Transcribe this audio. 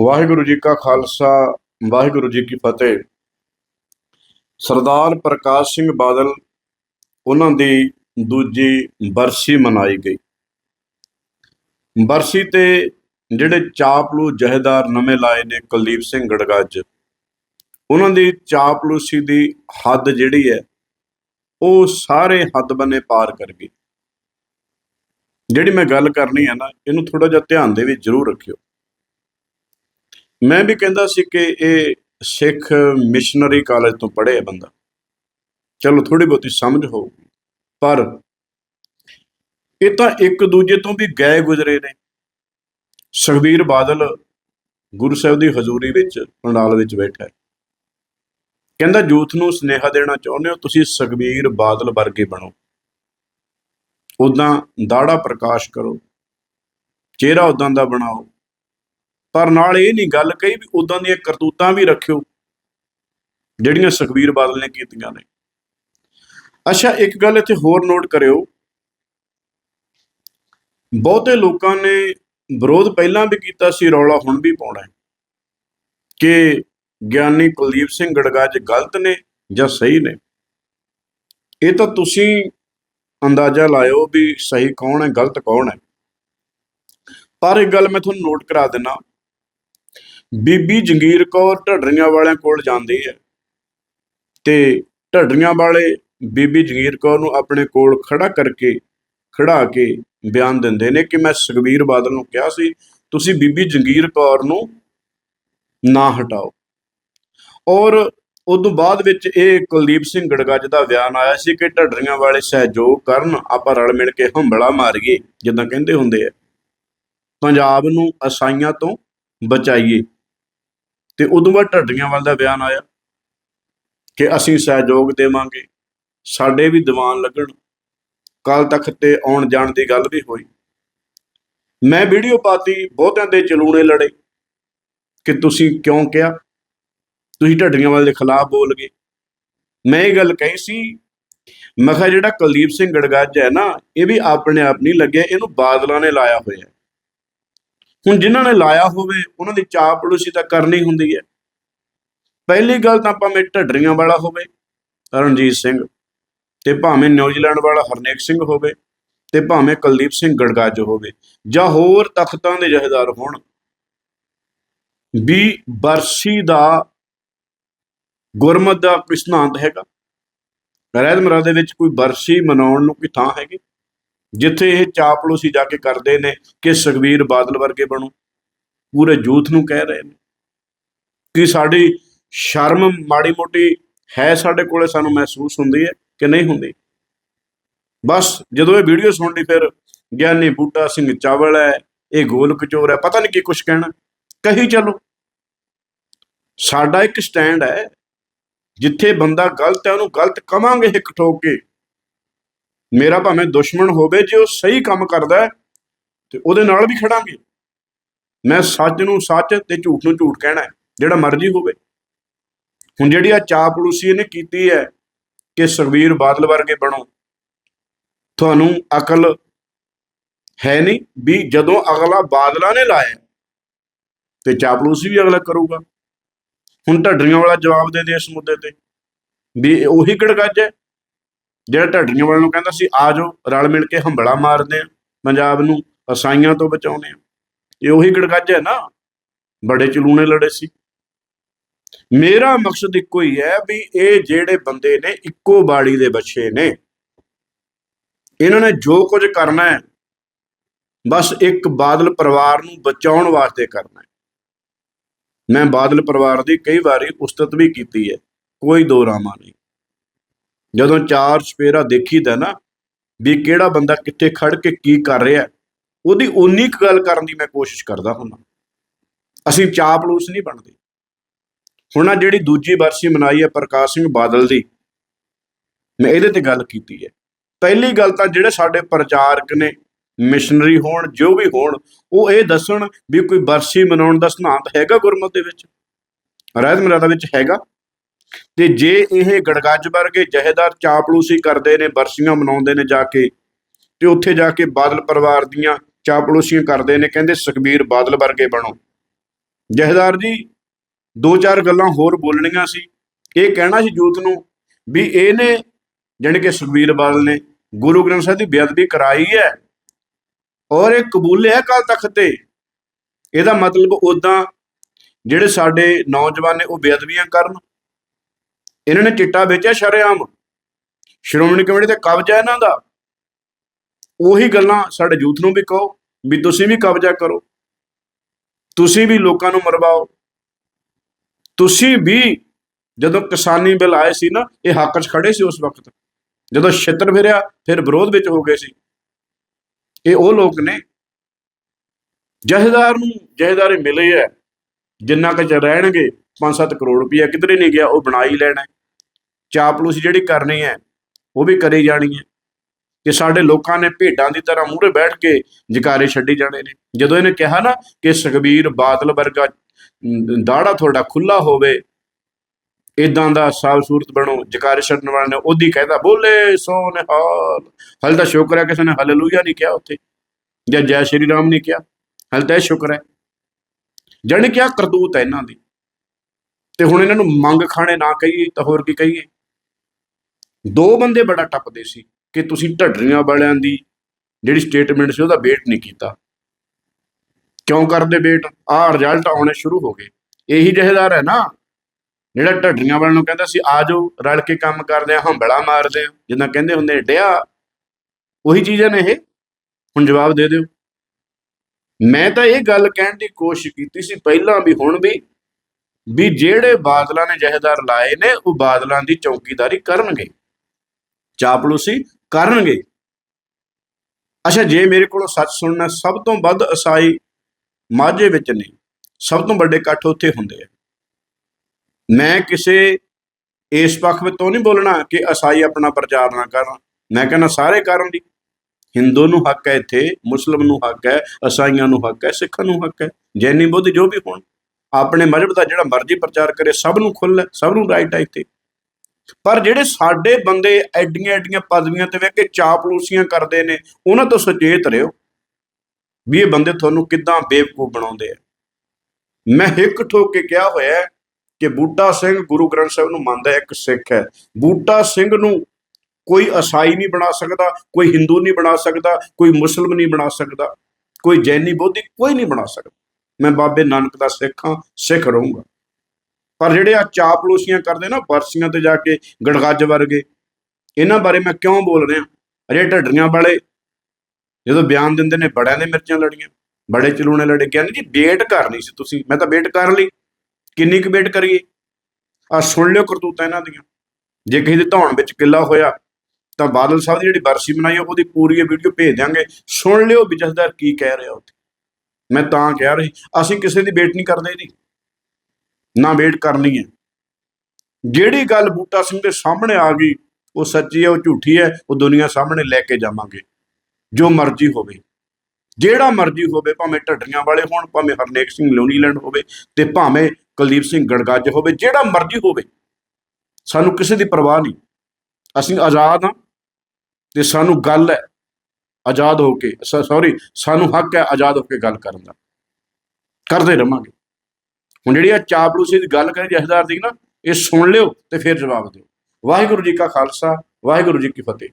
ਵਾਹਿਗੁਰੂ ਜੀ ਕਾ ਖਾਲਸਾ, ਵਾਹਿਗੁਰੂ ਜੀ ਕੀ ਫਤਿਹ। ਸਰਦਾਰ ਪ੍ਰਕਾਸ਼ ਸਿੰਘ ਬਾਦਲ, ਉਹਨਾਂ ਦੀ ਦੂਜੀ ਬਰਸੀ ਮਨਾਈ ਗਈ। ਬਰਸੀ ਤੇ ਜਿਹੜੇ ਚਾਪਲੂ ਜਹੇਦਾਰ ਨਵੇਂ ਲਾਏ ਨੇ ਕੁਲਦੀਪ ਸਿੰਘ ਗੜਗੱਜ, ਉਹਨਾਂ ਦੀ ਚਾਪਲੂਸੀ ਦੀ ਹੱਦ ਜਿਹੜੀ ਹੈ, ਉਹ ਸਾਰੇ ਹੱਦ ਬੰਨੇ ਪਾਰ ਕਰ ਗਈ। ਜਿਹੜੀ ਮੈਂ ਗੱਲ ਕਰਨੀ ਹੈ ਨਾ, ਇਹਨੂੰ ਥੋੜਾ ਜਿਹਾ ਧਿਆਨ ਦੇ ਵਿੱਚ ਜ਼ਰੂਰ ਰੱਖਿਓ। ਮੈਂ ਵੀ ਕਹਿੰਦਾ ਸੀ ਕਿ ਇਹ ਸਿੱਖ ਮਿਸ਼ਨਰੀ ਕਾਲਜ ਤੋਂ ਪੜ੍ਹਿਆ ਬੰਦਾ। ਚਲੋ ਥੋੜੀ ਬਹੁਤੀ ਸਮਝ ਹੋਊਗੀ। ਪਰ ਇਹ ਤਾਂ ਇੱਕ ਦੂਜੇ ਤੋਂ ਵੀ ਗਏ ਗੁਜ਼ਰੇ ਨੇ। ਸੁਖਬੀਰ ਬਾਦਲ ਗੁਰੂ ਸਾਹਿਬ ਦੀ ਹਜ਼ੂਰੀ ਵਿੱਚ ਪੰਡਾਲ ਵਿੱਚ ਬੈਠਾ ਹੈ। ਕਹਿੰਦਾ, ਜੂਥ ਨੂੰ ਸੁਨੇਹਾ ਦੇਣਾ ਚਾਹੁੰਦੇ ਹੋ, ਤੁਸੀਂ ਸੁਖਬੀਰ ਬਾਦਲ ਵਰਗੇ ਬਣੋ। ਉਦਾਂ ਦਾੜਾ ਪ੍ਰਕਾਸ਼ ਕਰੋ, ਚਿਹਰਾ ਉਦਾਂ ਦਾ ਬਣਾਓ ਪਰ ਨਾਲ ਇਹ ਨਹੀਂ ਗੱਲ ਕਹੀ ਵੀ ਉਦਾਂ ਦੀਆਂ ਕਰਤੂਤਾਂ ਵੀ ਰੱਖਿਓ, ਜਿਹੜੀਆਂ ਸੁਖਬੀਰ ਬਾਦਲ ਨੇ ਕੀਤੀਆਂ ਨੇ। ਅੱਛਾ, ਇੱਕ ਗੱਲ ਇੱਥੇ ਹੋਰ ਨੋਟ ਕਰਿਓ। ਬਹੁਤੇ ਲੋਕਾਂ ਨੇ ਵਿਰੋਧ ਪਹਿਲਾਂ ਵੀ ਕੀਤਾ ਸੀ, ਰੌਲਾ ਹੁਣ ਵੀ ਪਾਉਣਾ ਹੈ ਕਿ ਗਿਆਨੀ ਕੁਲਦੀਪ ਸਿੰਘ ਗੜਗੱਜ ਗਲਤ ਨੇ ਜਾਂ ਸਹੀ ਨੇ। ਇਹ ਤਾਂ ਤੁਸੀਂ ਅੰਦਾਜ਼ਾ ਲਾਇਓ ਵੀ ਸਹੀ ਕੌਣ ਹੈ, ਗਲਤ ਕੌਣ ਹੈ। ਪਰ ਇੱਕ ਗੱਲ ਮੈਂ ਤੁਹਾਨੂੰ ਨੋਟ ਕਰਾ ਦਿੰਨਾ। ਬੀਬੀ ਜੰਗੀਰ ਕੌਰ ਢੱਡਰੀਆਂ ਵਾਲਿਆਂ ਕੋਲ ਜਾਂਦੀ ਹੈ। ਤੇ ਢੱਡਰੀਆਂ ਵਾਲੇ ਬੀਬੀ ਜੰਗੀਰ ਕੌਰ ਨੂੰ ਆਪਣੇ ਕੋਲ ਖੜਾ ਕਰਕੇ, ਖੜਾ ਕੇ ਬਿਆਨ ਦਿੰਦੇ ਨੇ ਕਿ ਮੈਂ ਸੁਖਬੀਰ ਬਾਦਲ ਨੂੰ ਕਿਹਾ ਸੀ, ਤੁਸੀਂ ਬੀਬੀ ਜੰਗੀਰ ਕੌਰ ਨੂੰ ਨਾ ਹਟਾਓ। ਔਰ ਉਦੋਂ ਬਾਅਦ ਵਿੱਚ ਇਹ ਕੁਲਦੀਪ ਸਿੰਘ ਗੜਗੱਜ ਦਾ ਬਿਆਨ ਆਇਆ ਸੀ ਕਿ ਢੱਡਰੀਆਂ ਵਾਲੇ ਸਹਿਯੋਗ ਕਰਨ, ਆਪਾਂ ਰਲ ਮਿਲ ਕੇ ਹੰਬਲਾ ਮਾਰੀਏ, ਜਿੱਦਾਂ ਕਹਿੰਦੇ ਹੁੰਦੇ ਆ। ਪੰਜਾਬ ਨੂੰ ਅਸਾਈਆਂ ਤੋਂ ਬਚਾਈਏ। ਤੇ ਉਦੋਂ ਬਾਅਦ ਢੱਡੀਆਂ ਵਾਲ ਦਾ ਬਿਆਨ ਆਇਆ ਕਿ ਅਸੀਂ ਸਹਿਯੋਗ ਦੇਵਾਂਗੇ, ਸਾਡੇ ਵੀ ਦੀਵਾਨ ਲੱਗਣ। ਕੱਲ ਤੱਕ ਤੇ ਆਉਣ ਜਾਣ ਦੀ ਗੱਲ ਵੀ ਹੋਈ। ਮੈਂ ਵੀਡੀਓ ਪਾਤੀ, ਬਹੁਤਿਆਂ ਦੇ ਚਲੂਣੇ ਲੜੇ ਕਿ ਤੁਸੀਂ ਕਿਉਂ ਕਿਹਾ? ਤੁਸੀਂ ਢੱਡੀਆਂ ਵਾਲ ਦੇ ਖਿਲਾਫ ਬੋਲ ਗਏ। ਮੈਂ ਇਹ ਗੱਲ ਕਹੀ ਸੀ, ਮੈਂ ਕਿਹਾ ਜਿਹੜਾ ਕੁਲਦੀਪ ਸਿੰਘ ਗੜਗੱਜ ਹੈ ਨਾ, ਇਹ ਵੀ ਆਪਣੇ ਆਪ ਨਹੀਂ ਲੱਗਿਆ ਇਹਨੂੰ ਬਾਦਲਾਂ ਨੇ ਲਾਇਆ ਹੋਇਆ ਹੈ। ਹੁਣ ਜਿਨ੍ਹਾਂ ਨੇ ਲਾਇਆ ਹੋਵੇ, ਉਹਨਾਂ ਦੀ ਚਾਪਲੂਸੀ ਤਾਂ ਕਰਨੀ ਹੁੰਦੀ ਹੈ। ਪਹਿਲੀ ਗੱਲ ਤਾਂ ਭਾਵੇਂ ਢੱਡਰੀਆਂ ਵਾਲਾ ਹੋਵੇ, ਰਣਜੀਤ ਸਿੰਘ, ਤੇ ਭਾਵੇਂ ਨਿਊਜ਼ੀਲੈਂਡ ਵਾਲਾ ਹਰਨੇਕ ਸਿੰਘ ਹੋਵੇ, ਤੇ ਭਾਵੇਂ ਕੁਲਦੀਪ ਸਿੰਘ ਗੜਗੱਜ ਹੋਵੇ, ਜਾਂ ਹੋਰ ਤਖਤਾਂ ਦੇ ਜਹੇਦਾਰ ਹੋਣ, ਵੀ ਬਰਸੀ ਦਾ ਗੁਰਮਤ ਦਾ ਕੋਈ ਸਿਧਾਂਤ ਹੈਗਾ। ਰਹਿਤ ਮਰਾ ਦੇ ਵਿੱਚ ਕੋਈ ਬਰਸੀ ਮਨਾਉਣ ਨੂੰ ਕੋਈ ਥਾਂ ਹੈਗੀ? ਜਿੱਥੇ ਇਹ ਚਾਪਲੂਸੀ ਜਾ ਕੇ ਕਰਦੇ ਨੇ ਕਿ ਸੁਖਬੀਰ ਬਾਦਲ ਵਰਗੇ ਬਣੋ। ਪੂਰੇ ਯੂਥ ਨੂੰ ਕਹਿ ਰਹੇ ਨੇ ਕਿ ਸਾਡੀ ਸ਼ਰਮ ਮਾੜੀ ਮੋਟੀ ਹੈ ਸਾਡੇ ਕੋਲੇ, ਸਾਨੂੰ ਮਹਿਸੂਸ ਹੁੰਦੀ ਹੈ ਕਿ ਨਹੀਂ ਹੁੰਦੀ। ਬਸ ਜਦੋਂ ਇਹ ਵੀਡੀਓ ਸੁਣ ਲਈ ਫਿਰ ਗਿਆਨੀ ਬੂਟਾ ਸਿੰਘ ਚਾਵਲ ਹੈ, ਇਹ ਗੋਲ ਕਚੋਰ ਹੈ, ਪਤਾ ਨਹੀਂ ਕੀ ਕੁਛ ਕਹਿਣਾ। ਕਹੀ ਚਲੋ। ਸਾਡਾ ਇੱਕ ਸਟੈਂਡ ਹੈ, ਜਿੱਥੇ ਬੰਦਾ ਗਲਤ ਹੈ, ਉਹਨੂੰ ਗਲਤ ਕਵਾਂਗੇ ਇੱਕ ਠੋਕ ਕੇ। ਮੇਰਾ ਭਾਵੇਂ ਦੁਸ਼ਮਣ ਹੋਵੇ, ਜੇ ਉਹ ਸਹੀ ਕੰਮ ਕਰਦਾ ਹੈ, ਤੇ ਉਹਦੇ ਨਾਲ ਵੀ ਖੜਾਂਗੇ। ਮੈਂ ਸੱਚ ਨੂੰ ਸੱਚ ਤੇ ਝੂਠ ਨੂੰ ਝੂਠ ਕਹਿਣਾ ਹੈ, ਜਿਹੜਾ ਮਰਜ਼ੀ ਹੋਵੇ। ਹੁਣ ਜਿਹੜੀ ਆ ਚਾਪਲੂਸੀ ਇਹਨੇ ਕੀਤੀ ਹੈ ਕਿ ਸੁਖਬੀਰ ਬਾਦਲ ਵਰਗੇ ਬਣੋ, ਤੁਹਾਨੂੰ ਅਕਲ ਹੈ ਨਹੀਂ ਵੀ ਜਦੋਂ ਅਗਲਾ ਬਾਦਲਾਂ ਨੇ ਲਾਇਆ, ਤੇ ਚਾਪਲੂਸੀ ਵੀ ਅਗਲਾ ਕਰੂਗਾ। ਹੁਣ ਢੱਡਰੀਆਂ ਵਾਲਾ ਜਵਾਬ ਦੇ ਦੇ ਇਸ ਮੁੱਦੇ ਤੇ, ਵੀ ਉਹੀ ਗੜਗੱਜ ਹੈ। ਜਿਹੜਾ ਢੱਡਰੀਆਂ ਵਾਲਿਆਂ ਨੂੰ ਕਹਿੰਦਾ ਸੀ, ਆ ਜਾਓ, ਰਲ ਮਿਲ ਕੇ ਹੰਬਲਾ ਮਾਰਦੇ ਆ ਪੰਜਾਬ ਨੂੰ ਅਸਾਈਆਂ ਤੋਂ ਬਚਾਉਣੇ ਆ ਇਹ ਉਹੀ ਗੜਗੱਜ ਹੈ ਨਾ। ਬੜੇ ਚਲੂਣੇ ਲੜੇ ਸੀ। ਮੇਰਾ ਮਕਸਦ ਇੱਕੋ ਹੀ ਹੈ ਵੀ ਇਹ ਜਿਹੜੇ ਬੰਦੇ ਨੇ, ਇੱਕੋ ਬਾੜੀ ਦੇ ਬੱਚੇ ਨੇ, ਇਹਨਾਂ ਨੇ ਜੋ ਕੁਝ ਕਰਨਾ ਹੈ, ਬਸ ਇੱਕ ਬਾਦਲ ਪਰਿਵਾਰ ਨੂੰ ਬਚਾਉਣ ਵਾਸਤੇ ਕਰਨਾ ਹੈ। ਮੈਂ ਬਾਦਲ ਪਰਿਵਾਰ ਦੀ ਕਈ ਵਾਰੀ ਉਸਤਤ ਵੀ ਕੀਤੀ ਹੈ, ਕੋਈ ਦੋ ਰਾਮਾ ਨਹੀਂ। ਜਦੋਂ ਚਾਰ ਸਪੇਰਾ ਦੇਖੀਦਾ ਨਾ ਵੀ ਕਿਹੜਾ ਬੰਦਾ ਕਿੱਥੇ ਖੜ ਕੇ ਕੀ ਕਰ ਰਿਹਾ, ਉਹਦੀ ਉਨੀ ਕੁ ਗੱਲ ਕਰਨ ਦੀ ਮੈਂ ਕੋਸ਼ਿਸ਼ ਕਰਦਾ ਹੁੰਦਾ। ਅਸੀਂ ਚਾਪਲੂਸ ਨਹੀਂ ਬਣਦੇ। ਹੁਣ ਆ ਜਿਹੜੀ ਦੂਜੀ ਵਰਸੀ ਮਨਾਈ ਹੈ ਪ੍ਰਕਾਸ਼ ਸਿੰਘ ਬਾਦਲ ਦੀ, ਮੈਂ ਇਹਦੇ ਤੇ ਗੱਲ ਕੀਤੀ ਹੈ। ਪਹਿਲੀ ਗੱਲ ਤਾਂ ਜਿਹੜੇ ਸਾਡੇ ਪ੍ਰਚਾਰਕ ਨੇ, ਮਿਸ਼ਨਰੀ ਹੋਣ, ਜੋ ਵੀ ਹੋਣ, ਉਹ ਇਹ ਦੱਸਣ ਵੀ ਕੋਈ ਬਰਸੀ ਮਨਾਉਣ ਦਾ ਸਿਧਾਂਤ ਹੈਗਾ ਗੁਰਮਤ ਦੇ ਵਿੱਚ? ਰਹਿਤ ਮਰਿਆਦਾ ਵਿੱਚ ਹੈਗਾ। ਤੇ ਜੇ ਇਹ ਗੜਗੱਜ ਵਰਗੇ ਜਹੇਦਾਰ ਚਾਪਲੂਸੀ ਕਰਦੇ ਨੇ, ਬਰਸੀਆਂ ਮਨਾਉਂਦੇ ਨੇ ਜਾ ਕੇ, ਤੇ ਉੱਥੇ ਜਾ ਕੇ ਬਾਦਲ ਪਰਿਵਾਰ ਦੀਆਂ ਚਾਪਲੂਸੀਆਂ ਕਰਦੇ ਨੇ, ਕਹਿੰਦੇ ਸੁਖਬੀਰ ਬਾਦਲ ਵਰਗੇ ਬਣੋ। ਜਹਦਾਰ ਜੀ, ਦੋ ਚਾਰ ਗੱਲਾਂ ਹੋਰ ਬੋਲਣੀਆਂ ਸੀ। ਇਹ ਕਹਿਣਾ ਸੀ ਯੂਥ ਨੂੰ ਵੀ ਇਹਨੇ ਜਾਣੀ ਕਿ ਸੁਖਬੀਰ ਬਾਦਲ ਨੇ, ਗੁਰੂ ਗ੍ਰੰਥ ਸਾਹਿਬ ਦੀ ਬੇਅਦਬੀ ਕਰਾਈ ਹੈ ਔਰ ਇਹ ਕਬੂਲਿਆ ਕੱਲ ਤਖਤ ਤੇ। ਇਹਦਾ ਮਤਲਬ ਉਦਾਂ ਜਿਹੜੇ ਸਾਡੇ ਨੌਜਵਾਨ ਨੇ ਉਹ ਬੇਅਦਬੀਆਂ ਕਰਨ ਇਹਨਾਂ ਨੇ ਚਿੱਟਾ ਵੇਚਿਆ ਸ਼ਰੇਆਮ। ਸ਼੍ਰੋਮਣੀ ਕਮੇਟੀ ਤੇ ਕਬਜ਼ਾ ਇਹਨਾਂ ਦਾ। ਉਹੀ ਗੱਲਾਂ ਸਾਡੇ ਯੂਥ ਨੂੰ ਵੀ ਕਹੋ, ਵੀ ਤੁਸੀਂ ਵੀ ਕਬਜ਼ਾ ਕਰੋ। ਤੁਸੀਂ ਵੀ ਲੋਕਾਂ ਨੂੰ ਮਰਵਾਓ। ਤੁਸੀਂ ਵੀ ਜਦੋਂ ਕਿਸਾਨੀ ਬਿੱਲ ਆਏ ਸੀ ਨਾ, ਇਹ ਹੱਕ 'ਚ ਖੜੇ ਸੀ ਉਸ ਵਕਤ। ਜਦੋਂ ਛਿੱਤਰ ਫਿਰਿਆ ਫਿਰ ਵਿਰੋਧ ਵਿੱਚ ਹੋ ਗਏ ਸੀ। ਇਹ ਉਹ ਲੋਕ ਨੇ, ਜਹੇਦਾਰ ਨੂੰ ਜਹੇਦਾਰੇ ਮਿਲੇ ਹੈ, ਜਿੰਨਾ ਕੁ ਰਹਿਣਗੇ 5-7 ਕਰੋੜ ਰੁਪਇਆ ਕਿਧਰੇ ਨਹੀਂ ਗਿਆ, ਉਹ ਬਣਾ ਹੀ ਲੈਣਾ ਹੈ। ਚਾਪਲੂਸੀ ਜਿਹੜੀ ਕਰਨੀ ਹੈ, ਉਹ ਵੀ ਕਰੀ ਜਾਣੀ ਹੈ। ਕਿ ਸਾਡੇ ਲੋਕਾਂ ਨੇ ਭੇਡਾਂ ਦੀ ਤਰ੍ਹਾਂ ਮੂਹਰੇ ਬੈਠ ਕੇ ਜਕਾਰੇ ਛੱਡੀ ਜਾਣੇ ਨੇ। ਜਦੋਂ ਇਹਨੇ ਕਿਹਾ ਨਾ ਕਿ ਸੁਖਬੀਰ ਬਾਦਲ ਵਰਗਾ ਦਾੜਾ ਤੁਹਾਡਾ ਖੁੱਲਾ ਹੋਵੇ ਇਦਾਂ ਦਾ ਸਾਫ਼ ਸੂਰਤ ਬਣੋ, ਜਕਾਰੇ ਛੱਡਣ ਵਾਲੇ ਨੇ, ਉਹਦੀ ਕਹਿੰਦਾ, ਬੋਲੇ ਸੋ ਨਿਹਾਲ ਹਲ ਤਾਂ ਸ਼ੁਕਰ ਹੈ ਕਿਸੇ ਨੇ ਹਾਲੇਲੂਇਆ ਨਹੀਂ ਕਿਹਾ ਉੱਥੇ, ਜਾਂ ਜੈ ਸ਼੍ਰੀ ਰਾਮ ਨਹੀਂ ਕਿਹਾ। ਹਲ ਤਾਂ ਇਹ ਸ਼ੁਕਰ ਹੈ। ਜਾਣੀ ਕਿ ਕਰਤੂਤ ਹੈ ਇਹਨਾਂ ਦੀ। ਤੇ ਹੁਣ ਇਹਨਾਂ ਨੂੰ ਮੰਗ ਖਾਣੇ ਨਾ ਕਹੀਏ ਤਾਂ ਹੋਰ ਕੀ ਕਹੀਏ? ਦੋ ਬੰਦੇ ਬੜਾ ਟੱਪਦੇ ਸੀ ਕਿ ਤੁਸੀਂ ਢੱਡਰੀਆਂ ਵਾਲਿਆਂ ਦੀ ਜਿਹੜੀ ਸਟੇਟਮੈਂਟ ਸੀ ਉਹਦਾ ਵੇਟ ਨਹੀਂ ਕੀਤਾ। ਕਿਉਂ ਕਰਦੇ ਵੇਟ ਆਹ ਰਿਜ਼ਲਟ ਆਉਣੇ ਸ਼ੁਰੂ ਹੋ ਗਏ। ਇਹੀ ਜਹੇਦਾਰ ਹੈ ਨਾ ਜਿਹੜਾ ਢੱਡਰੀਆਂ ਵਾਲਿਆਂ ਨੂੰ ਕਹਿੰਦਾ ਸੀ, ਆ ਜਾਓ, ਰਲ ਕੇ ਕੰਮ ਕਰਦੇ ਆ ਹੰਬਲਾ ਮਾਰਦੇ ਆ ਜਿੱਦਾਂ ਕਹਿੰਦੇ ਹੁੰਦੇ ਡਿਆ। ਉਹੀ ਚੀਜ਼ਾਂ ਨੇ ਇਹ। ਹੁਣ ਜਵਾਬ ਦੇ ਦਿਓ। ਮੈਂ ਤਾਂ ਇਹ ਗੱਲ ਕਹਿਣ ਦੀ ਕੋਸ਼ਿਸ਼ ਕੀਤੀ ਸੀ ਪਹਿਲਾਂ ਵੀ, ਹੁਣ ਵੀ। ਵੀ ਜਿਹੜੇ ਬਾਦਲਾਂ ਨੇ ਜਹੇਦਾਰ ਲਾਏ ਨੇ, ਉਹ ਬਾਦਲਾਂ ਦੀ ਚੌਕੀਦਾਰੀ ਕਰਨਗੇ। ਚਾਪਲੂਸੀ ਕਰਨਗੇ। ਅੱਛਾ, ਜੇ ਮੇਰੇ ਕੋਲੋਂ ਸੱਚ ਸੁਣਨਾ, ਸਭ ਤੋਂ ਵੱਧ ਅਸਾਈ ਮਾਝੇ ਵਿੱਚ ਨੇ। ਸਭ ਤੋਂ ਵੱਡੇ ਇਕੱਠ ਉੱਥੇ ਹੁੰਦੇ ਆ। ਮੈਂ ਕਿਸੇ, ਇਸ ਪੱਖ ਵਿੱਚ ਤੋਂ ਨਹੀਂ ਬੋਲਣਾ ਕਿ ਅਸਾਈ ਆਪਣਾ ਪ੍ਰਚਾਰ ਨਾ ਕਰਨ ਮੈਂ ਕਹਿੰਦਾ ਸਾਰੇ ਕਰਨ ਦੀ। ਹਿੰਦੂ ਨੂੰ ਹੱਕ ਹੈ ਇੱਥੇ, ਮੁਸਲਮ ਨੂੰ ਹੱਕ ਹੈ, ਅਸਾਈਆਂ ਨੂੰ ਹੱਕ ਹੈ, ਸਿੱਖਾਂ ਨੂੰ ਹੱਕ ਹੈ। ਜੈਨੀ ਬੁੱਧ ਜੋ ਵੀ ਹੋਣ। ਆਪਣੇ ਮਜ਼ਹਬ ਦਾ ਜਿਹੜਾ ਮਰਜ਼ੀ ਪ੍ਰਚਾਰ ਕਰੇ, ਸਭ ਨੂੰ ਖੁੱਲ੍ਹ ਸਭ ਨੂੰ ਰਾਈਟ ਹੈ ਇੱਥੇ। ਪਰ ਜਿਹੜੇ ਸਾਡੇ ਬੰਦੇ ਐਡੀਆਂ ਐਡੀਆਂ ਪਦਵੀਆਂ ਤੇ ਵੇਖ ਕੇ ਚਾਪਲੂਸੀਆਂ ਕਰਦੇ ਨੇ, ਉਹਨਾਂ ਤੋਂ ਸੁਚੇਤ ਰਹੋ ਵੀ ਇਹ ਬੰਦੇ ਤੁਹਾਨੂੰ ਕਿੱਦਾਂ ਬੇਵਕੂਫ ਬਣਾਉਂਦੇ ਆ। ਮੈਂ ਹਿੱਕ ਠੋਕ ਕੇ ਕਿਹਾ ਹੋਇਆ ਕਿ ਬੂਟਾ ਸਿੰਘ ਗੁਰੂ ਗ੍ਰੰਥ ਸਾਹਿਬ ਨੂੰ ਮੰਨਦਾ ਇੱਕ ਸਿੱਖ ਹੈ। ਬੂਟਾ ਸਿੰਘ ਨੂੰ ਕੋਈ ਅਸਾਈ ਨਹੀਂ ਬਣਾ ਸਕਦਾ, ਕੋਈ ਹਿੰਦੂ ਨਹੀਂ ਬਣਾ ਸਕਦਾ, ਕੋਈ ਮੁਸਲਮ ਨਹੀਂ ਬਣਾ ਸਕਦਾ, ਕੋਈ ਜੈਨੀ ਬੋਧੀ ਕੋਈ ਨਹੀਂ ਬਣਾ ਸਕਦਾ। ਮੈਂ ਬਾਬੇ ਨਾਨਕ ਦਾ ਸਿੱਖ ਹਾਂ, ਸਿੱਖ ਰਹੂੰਗਾ। ਪਰ ਜਿਹੜੇ ਆ ਚਾਪਲੂਸੀਆਂ ਕਰਦੇ ਨਾ, ਬਰਸੀਆਂ ਤੇ ਜਾ ਕੇ ਗੜਗੱਜ ਵਰਗੇ, ਇਹਨਾਂ ਬਾਰੇ ਮੈਂ ਕਿਉਂ ਬੋਲ ਰਿਹਾ? ਅਰੇ ਢੱਡਰੀਆਂ ਵਾਲੇ ਜਦੋਂ ਬਿਆਨ ਦਿੰਦੇ ਨੇ, ਬੜਿਆਂ ਦੇ ਮਿਰਚਾਂ ਲੜੀਆਂ, ਬੜੇ ਚਲੂਣੇ ਲੜੇ, ਕਹਿੰਦੇ ਜੀ ਵੇਟ ਕਰਨੀ ਸੀ ਤੁਸੀਂ, ਮੈਂ ਤਾਂ ਵੇਟ ਕਰ ਲਈ, ਕਿੰਨੀ ਕੁ ਵੇਟ ਕਰੀਏ? ਆ ਸੁਣ ਲਿਓ ਕਰਤੂਤਾਂ ਇਹਨਾਂ ਦੀਆਂ। ਜੇ ਕਿਸੇ ਦੀ ਧੌਣ ਵਿੱਚ ਕਿੱਲਾ ਹੋਇਆ, ਤਾਂ ਬਾਦਲ ਸਾਹਿਬ ਦੀ ਜਿਹੜੀ ਬਰਸੀ ਬਣਾਈ ਆ, ਉਹਦੀ ਪੂਰੀ ਵੀਡੀਓ ਭੇਜ ਦਿਆਂਗੇ। ਸੁਣ ਲਿਓ ਵੀ ਜਸਦਾਰ ਕੀ ਕਹਿ ਰਿਹਾ ਉੱਥੇ। ਮੈਂ ਤਾਂ ਕਹਿ ਰਹੀ ਅਸੀਂ ਕਿਸੇ ਦੀ ਵੇਟ ਨਹੀਂ ਕਰਦੇ ਜੀ ਨਾ ਵੇਟ ਕਰਨੀ ਹੈ। ਜਿਹੜੀ ਗੱਲ ਬੂਟਾ ਸਿੰਘ ਦੇ ਸਾਹਮਣੇ ਆ ਗਈ, ਉਹ ਸੱਚੀ ਹੈ, ਉਹ ਝੂਠੀ ਹੈ, ਉਹ ਦੁਨੀਆ ਸਾਹਮਣੇ ਲੈ ਕੇ ਜਾਵਾਂਗੇ, ਜੋ ਮਰਜ਼ੀ ਹੋਵੇ। ਜਿਹੜਾ ਮਰਜ਼ੀ ਹੋਵੇ, ਭਾਵੇਂ ਢੱਡਰੀਆਂ ਵਾਲੇ ਹੋਣ, ਭਾਵੇਂ ਹਰਨੇਕ ਸਿੰਘ ਲੋਨੀਲੈਂਡ ਹੋਵੇ ਤੇ ਭਾਵੇਂ ਕੁਲਦੀਪ ਸਿੰਘ ਗੜਗੱਜ ਹੋਵੇ, ਜਿਹੜਾ ਮਰਜ਼ੀ ਹੋਵੇ, ਸਾਨੂੰ ਕਿਸੇ ਦੀ ਪਰਵਾਹ ਨਹੀਂ। ਅਸੀਂ ਆਜ਼ਾਦ ਹਾਂ ਤੇ ਸਾਨੂੰ ਗੱਲ ਹੈ। ਆਜ਼ਾਦ ਹੋ ਕੇ ਸੌਰੀ ਸਾਨੂੰ ਹੱਕ ਹੈ ਆਜ਼ਾਦ ਹੋ ਕੇ ਗੱਲ ਕਰਨ ਦਾ। ਕਰਦੇ ਰਵਾਂਗੇ। ਹੁਣ ਜਿਹੜੀ ਆ ਚਾਪਲੂਸੀ ਦੀ ਗੱਲ ਕਰੀ ਜਹਦਾਰ ਦੀ ਨਾ, ਇਹ ਸੁਣ ਲਿਓ ਤੇ ਫਿਰ ਜਵਾਬ ਦਿਓ। ਵਾਹਿਗੁਰੂ ਜੀ ਕਾ ਖਾਲਸਾ, ਵਾਹਿਗੁਰੂ ਜੀ ਕੀ ਫਤਿਹ।